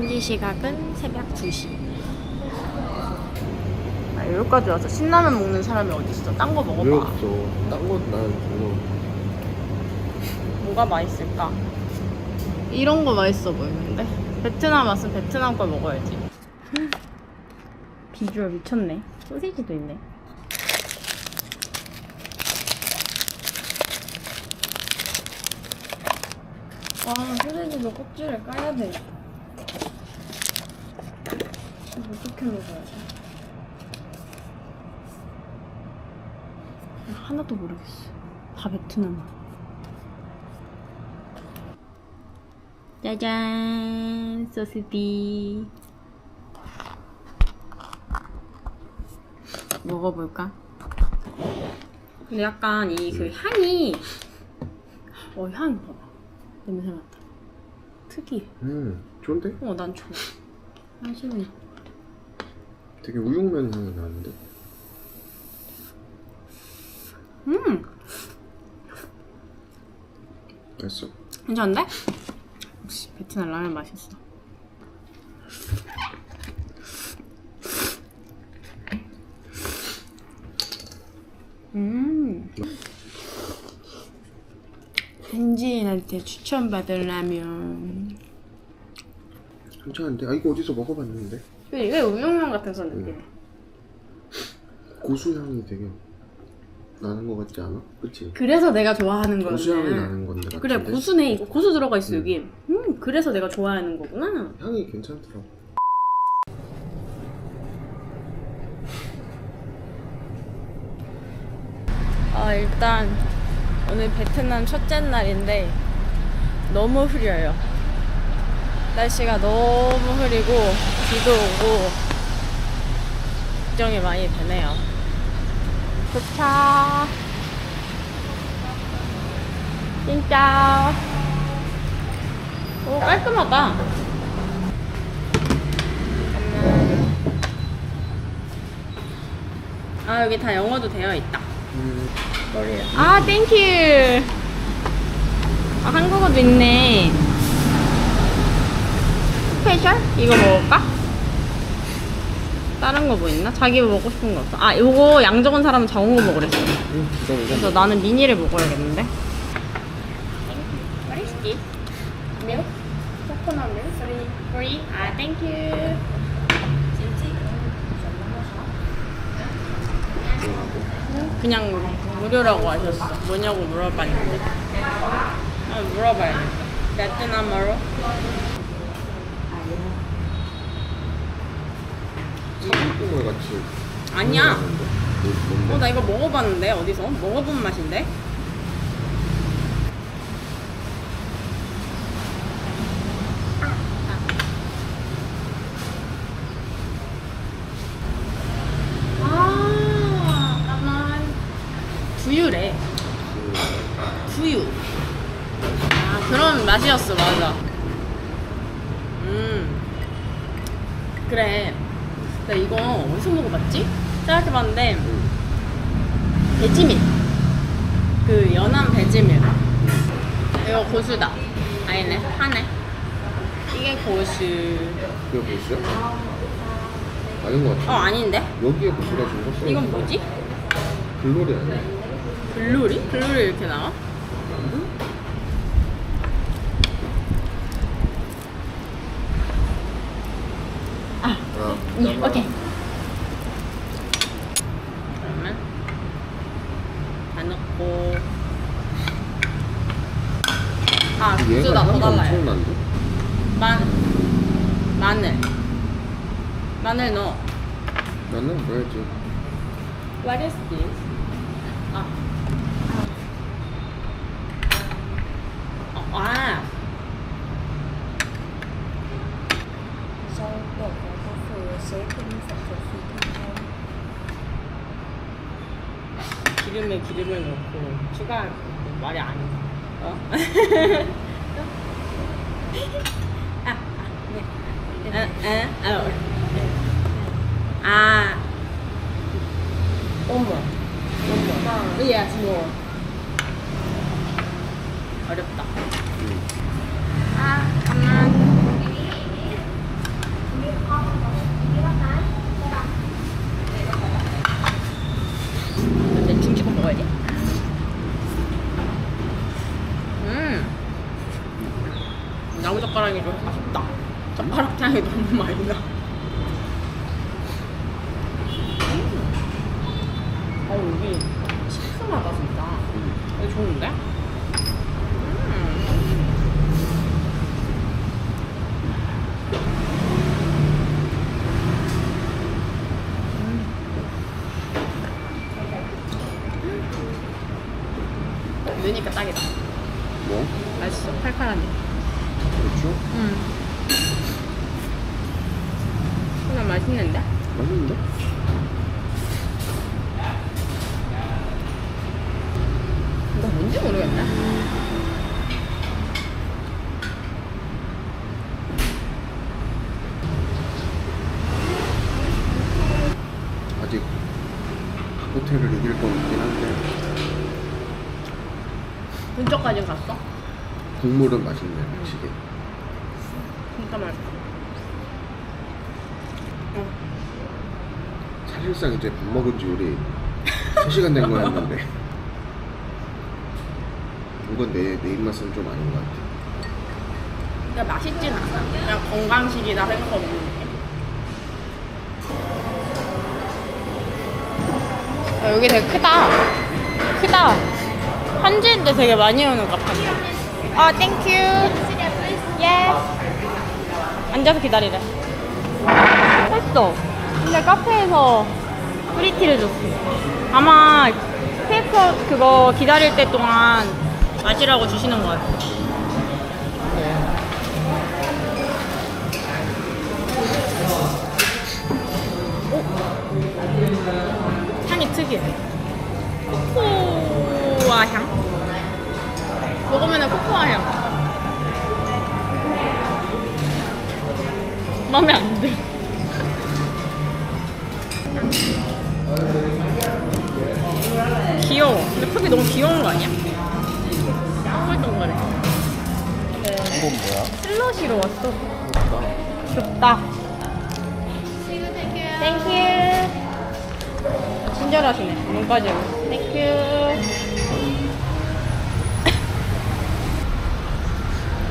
현지 시각은 새벽 2시. 아, 여기까지 와서 신라면 먹는 사람이 어딨어? 딴 거 왜 먹어봐. 없어? 딴거 나는 별로. 뭐가 맛있을까? 이런 거 맛있어 보이는데? 베트남 왔으면 베트남 걸 먹어야지. 음. 비주얼 미쳤네. 소시지도 있네. 와, 소시지도 껍질을 까야 돼. 이거 어떻게 먹어야 돼? 하나도 모르겠어. 다 베트남. 짜잔 소시지 먹어볼까? 근데 약간 이 그 향이 어 향이 봐봐 냄새 맡아 특이해 음, 좋은데? 어난 좋아 향신료 되게 우육면 향이 나는데? 음 맛있어. 괜찮은데? 역시 베트남 라면 맛있어 음 현지인한테 추천받은 라면 괜찮은데? 아, 이거 어디서 먹어봤는데? 근데 이게 우육면 같아서 느끼네 고수향이 되게 나는 것 같지 않아? 그치? 그래서 내가 좋아하는 거네 고수향이 나는 건데 같은데? 그래 고수네 이거 고수 들어가 있어 음. 여기 음 그래서 내가 좋아하는 거구나 향이 괜찮더라고. 아 일단 오늘 베트남 첫째 날인데 너무 흐려요. 날씨가 너무 흐리고 비도 오고 걱정이 많이 되네요. 도착. 진짜. 오 깔끔하다. 아 여기 다 영어도 되어 있다. 음, 아, 땡큐. 아, 한국어도 있네. 스페셜? 이거 먹을까? 다른 거 뭐 있나? 자기 먹고 싶은 거 없어. 아, 요거 양 적은 사람은 작은 거 먹으랬어. 음, 이거 이거. 그래서 나는 미니를 먹어야겠는데. What is this? Milk? Coconut milk? Free? Free? 아, thank you. 그냥 무료라고 하셨어. 뭐냐고 물어봤는데. 아, 물어봐야겠다. 베트남어로? กุ้물 같이. 아니야. 어, 나 이거 먹어봤는데, 어디서? 먹어본 맛인데? 아. 두유래. 두유. 아, 그런 맛이었어, 맞아. 음. 그래. 나 이거 어디서 먹어봤지? 생각해봤는데, 배지밀. 그 연한 배지밀. 이거 고수다. 아니네, 하네. 이게 고수. 이거 고수야? 아닌 것 어, 같아. 아닌데? 여기에 고수가 좀 섞여. 이건 뭐지? 글로리 아니야? 글로리? 글로리 이렇게 나와? 네, 오케이. 그러면 다 넣고. 아, 국수다 더 달라요. 엄청난데? 만, 마늘. 마늘 넣어. 나는 뭐야지? What is this? 아. 어, 아. 기름에 기름을 넣고 추가 말이 아니다. 어? 아, 아, 네. 아, 아, 아, 아. One more. One more. Yes, more. 어렵다. 응. 아, 잠깐만. 나무 젓가락이 좀 아쉽다. 젓가락 향이 너무 많이 나. 음. 어, 여기 시큼하다, 진짜. 이거 좋은데? 음. 넣으니까 딱이다. 뭐? 맛있어, 칼칼하니. 그렇죠? 응. 그냥 맛있는데? 맛있는데? 이거 뭔지 모르겠네. 아직 호텔을 이길 건 없긴 한데 근처까지 갔어? 국물은 맛있네 확실히 진짜 맛있어. 어. 사실상 이제 밥 먹은 지 우리 3시간 된 거였는데 이건 내, 내 입맛은 좀 아닌 것 같아 그러니까 맛있진 않아. 그냥 건강식이다 생각하고 여기 되게 크다. 크다. 현지인데 되게 많이 오는 카페인데. 아, 땡큐. 예. 앉아서 기다리래. 했어. 근데 카페에서 프리티를 줬어. 아마 페이퍼 그거 기다릴 때 동안 마시라고 주시는 거야. 향이 특이해.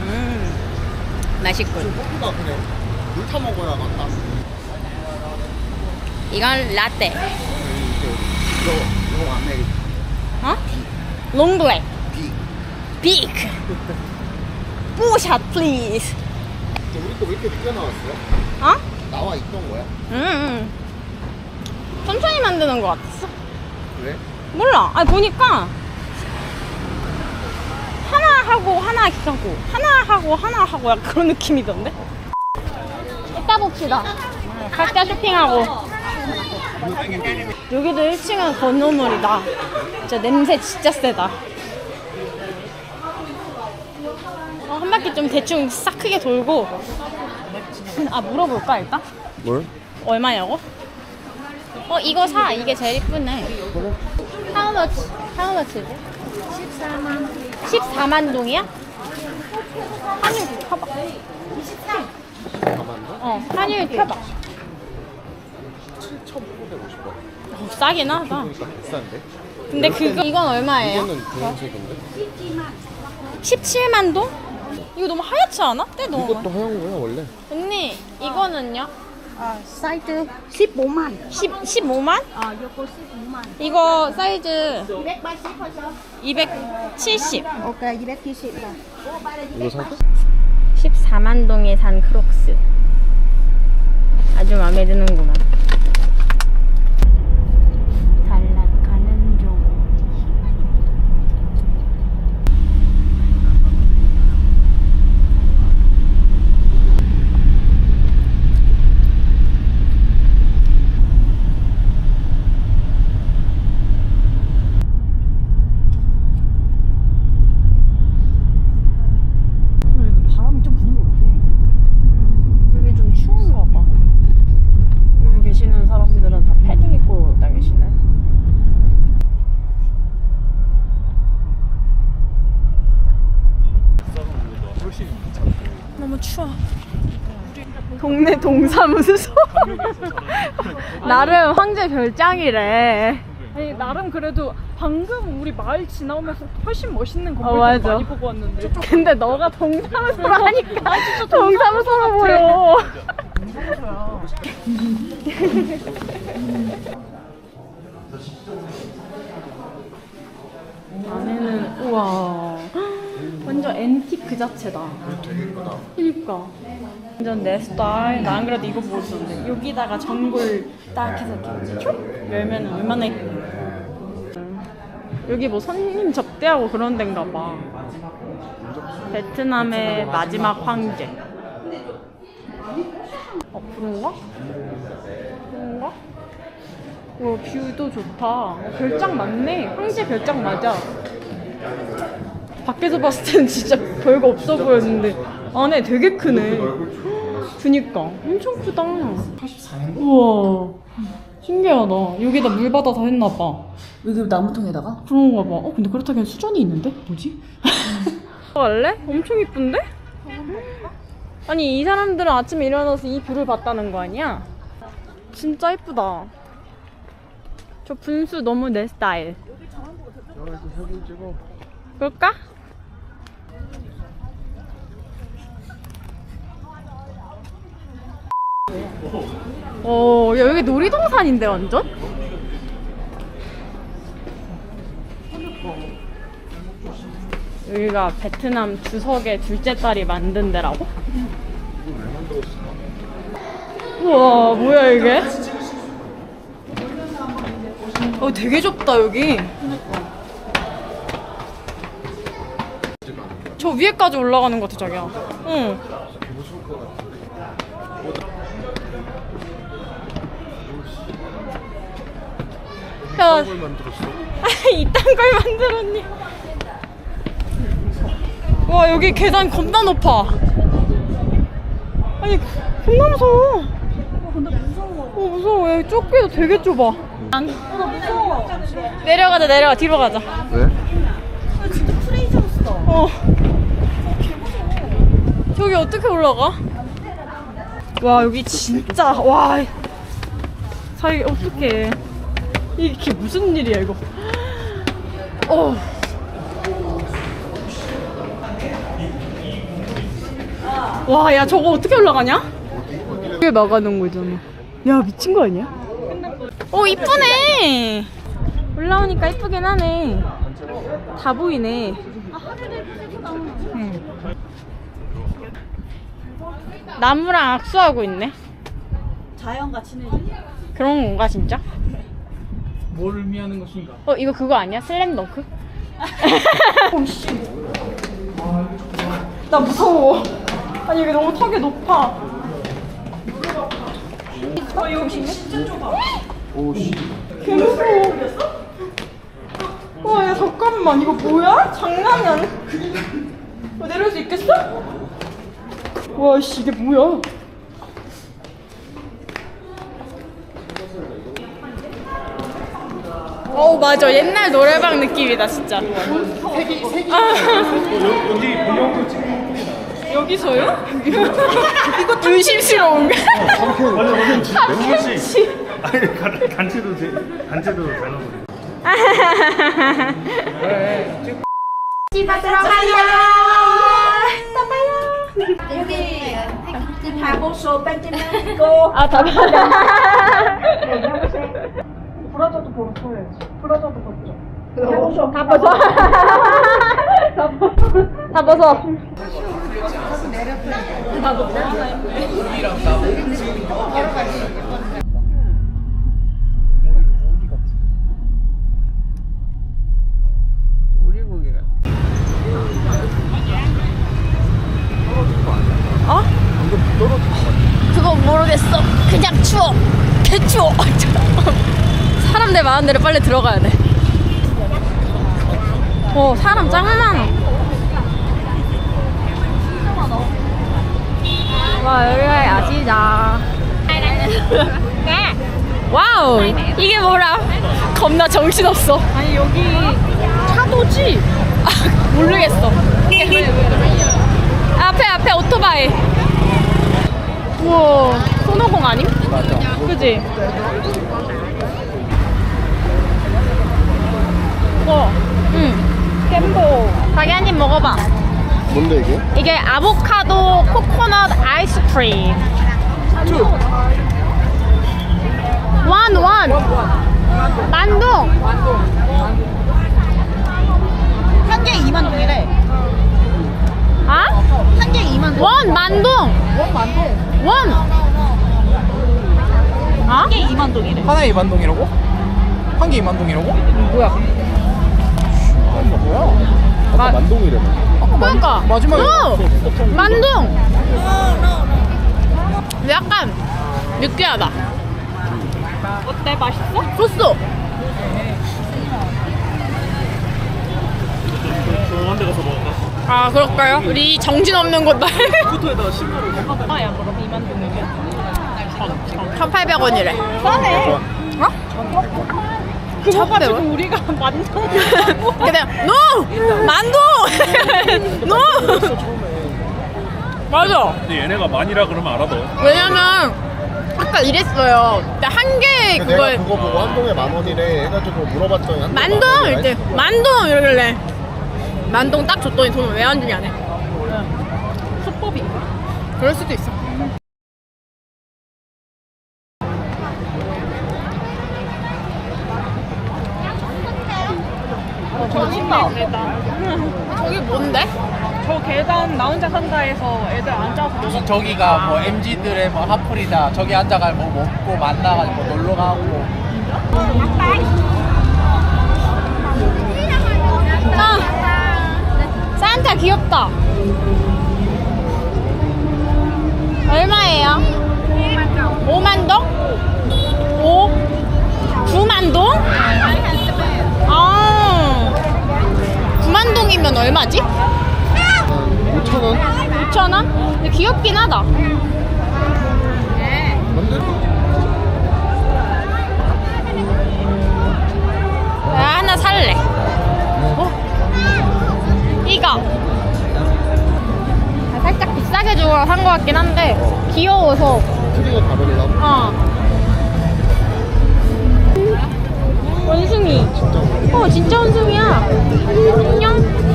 음, 맛있군. 커피가 그래 물 타 먹어야 맞다 이건 라떼. 이거 이거 아메리 어? 롱블랙. 비 빅. 뿌샷 플리즈. 우리 거왜 이렇게 늦게 나왔어? 어? 나와 있던 거야? 음, 음. 천천히 만드는 것 같았어. 그래? 몰라. 아니 보니까 하나 하고 하나 귀찮고 하나 하고 하나 하고 약간 그런 느낌이던데. 이따 봅시다. 각자 쇼핑하고. 여기도 1층은 건어물이다. 진짜 냄새 진짜 세다. 어, 한 바퀴 좀 대충 싹 크게 돌고. 아 물어볼까 일단? 뭘? 얼마냐고? 어 이거 사 이게 제일 이쁘네 그래? How much? How much is it? 14만 14만 동이야? 한일 켜봐 가만 둬? 어 한일 켜봐 7,950원 어, 싸긴 하다 그러니까 비싼데? 근데 그거 이건 얼마예요? 이거는 분홍색인데? 17만 동? 이거 너무 하얗지 않아? 때 너무 이것도 하얀 거야 원래 언니 이거는요? 아, 사이즈 15만. 10, 15만? 아, 요거 15만. 이거 사이즈 280 벌써. 270 오케이, 270만. 이거 살까? 14만 동에 산 크록스. 아주 마음에 드는구만. 단락하는 종. 바람이 좀 부는 것 같아. 여기 좀 추운가 봐. 여기 계시는 사람들은 다 패딩 입고 다니시네. 너무 추워. 동네 동사무소. 나름 황제 별장이래. 아니 나름 그래도 방금 우리 마을 지나오면서 훨씬 멋있는 어, 건물들 맞아. 많이 보고 왔는데 근데 너가 동사무소로 하니까 동사무소로 보여. 안에는 우와 완전 앤틱 그 자체다. 그니까 완전 내 스타일. 나안 그래도 이거 보고 있었는데 여기다가 전골 딱 해서 이렇게 촉 열면 얼마나 예쁘. 여기 뭐 손님 접대하고 그런 데인가 봐. 베트남의 마지막 황제. 어 그런가? 그런가? 와 뷰도 좋다. 어, 별장 많네. 황제 별장 맞아. 밖에서 봤을 때는 진짜 별거 없어 보였는데 안에 되게 크네. 그니까 엄청 크다. 84년도? 우와 신기하다. 여기다 물 받아서 했나 봐. 여기 나무통에다가? 그런가 봐. 어 근데 그렇다기엔 수전이 있는데 뭐지? 갈래? 엄청 이쁜데? 아니 이 사람들은 아침에 일어나서 이 뷰를 봤다는 거 아니야? 진짜 이쁘다. 저 분수 너무 내 스타일. 여기서 사진 찍어. 그럴까? 어, 야, 여기 놀이동산인데 완전? 여기가 베트남 주석의 둘째 딸이 만든 데라고? 우와, 뭐야 이게? 어, 되게 좁다 여기. 저 위에까지 올라가는 것 같아 자기야. 응. 야, 뭘 만들었어? 이딴 걸 만들었니? 와 여기 계단 겁나 높아. 아니 겁나 무서워. 어, 근데 무서워. 어 무서워. 여기 좁기도 되게 좁아. 안. 무서워. 내려가자 내려가 뒤로 가자. 왜? 어. 저기 어떻게 올라가? 와 여기 진짜 와 사이 어떻게 이게 무슨 일이야 이거? 어. 와, 야, 저거 어떻게 올라가냐? 이게 나가는 거잖아. 야, 미친 거 아니야? 어, 이쁘네. 올라오니까 이쁘긴 하네. 다 보이네. 응. 나무랑 악수하고 있네. 자연과 친해지 그런 건가 진짜? 뭘 의미하는 것인가? 어 이거 그거 아니야? 슬램덩크? 나 무서워. 아니 여기 너무 턱이 높아. 어 이거 진짜 좁아. 오, 씨. 개 무서워. 와, 야, 잠깐만. 이거 뭐야? 장난이 아니야. 어, 내려올 수 있겠어? 와, 씨, 이게 뭐야? 어, 맞아. 옛날 노래방 느낌이다, 진짜. 색이, 색이. 여기 분명히 찍은 여기서요? 이거 의심스러운가? 완전 완전 지- 씨. 아니 간- 단체도 제 단체도 잘 나오네. 여기 다보소 벤티메고 아, 다 브라자도 벗어야지. 브라자도 벗죠. 다 벗어. 다 벗어. 어? 그거 모르겠어. 그냥 추워. 개 추워. 사람 내 마음대로 빨리 들어가야 돼. 어, 사람 짱 많아. 와, 여기가 야시장. 와우, 이게 뭐라? 겁나 정신없어. 아니, 여기 차도지? 아, 모르겠어. 앞에, 앞에 오토바이. 우와, 손오공 아님? 맞아. 그지? 이거. 응. 겜보. 자기 한 입 먹어봐. 뭔데 이게? 이게 아보카도 코코넛 아이스크림. 원, 원. 만동. 한 개에 2만 동이래. 아? 한 개에 2만 동. 원, 만동. 원 만동. 원. 아? 한 개에 2만 동이래. 하나에 2만 동이라고? 한 개 2만 동이라고? 뭐야? 뭐야? 아까 만동이래며 그러니까. 마지막에 오! 만동. 근데 약간 느끼하다. 어때? 맛있어? 소스. 조용한 데 가서 먹을까? 아 그럴까요? 우리 정신 없는 곳 날. 포토에다가 신문을 아야 그럼 2만 동이면 1,800원이래. 싸네. 어? 그거 가지고 우리가 만동. 그냥 노 만동. 노. 맞아. 근데 얘네가 만이라 그러면 알아도 왜냐면 아까 이랬어요. 근데 한개 내가 그걸 그거 보고 한 동에 만 원이래 해가지고 물어봤더니 한 만동 만 원이라 이때 했어. 만동 이러길래 만동 딱 줬더니 돈을 왜 안 주냐네. 수법인가? 그럴 수도 있어. 어, 멋있다. 저기 뭔데? 저 계단 나 혼자 산다에서 애들 앉아서 무슨 저기가 뭐 MG들의 뭐 핫플이다 저기 앉아가 뭐 먹고 만나가지고 뭐 놀러 가고 아, 산타 귀엽다. 얼마예요? 5만 동? 5? 9만 동? 아, 9만 동이면 얼마지? 한 5천 원? 6천 원? 근데 귀엽긴 하다. 나 하나 살래. 어? 이거. 아, 살짝 비싸게 주고 산 것 같긴 한데 귀여워서. 트리가 다르려고 어. 원숭이. 진짜 어, 진짜 원숭이야. 안녕.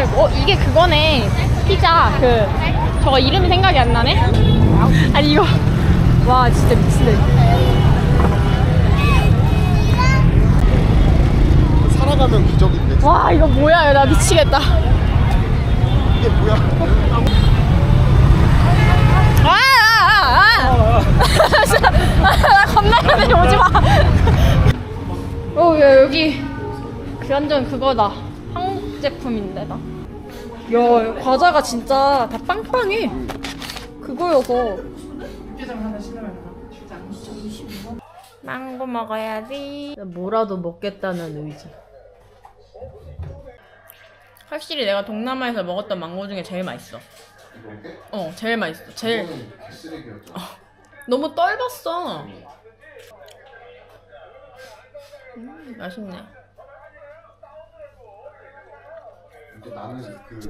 팔고. 어, 이게 그거네. 피자. 그, 저거 이름이 생각이 안 나네? 아니, 이거. 와, 진짜 미친데. 살아가면 기적인데 와, 이거 뭐야. 나 미치겠다. 이게 뭐야 아, 아, 아. 나 오지 마. 어, 야, 여기 그 완전 그거다. 한국 제품인데 나. 야, 과자가 진짜 다 빵빵해. 그거여서. 망고 먹어야지. 뭐라도 먹겠다는 의지. 확실히 내가 동남아에서 먹었던 망고 중에 제일 맛있어. 어, 제일 맛있어. 제일. 쓰레기였죠 너무 떫었어. 음, 맛있네. 근데 나는 그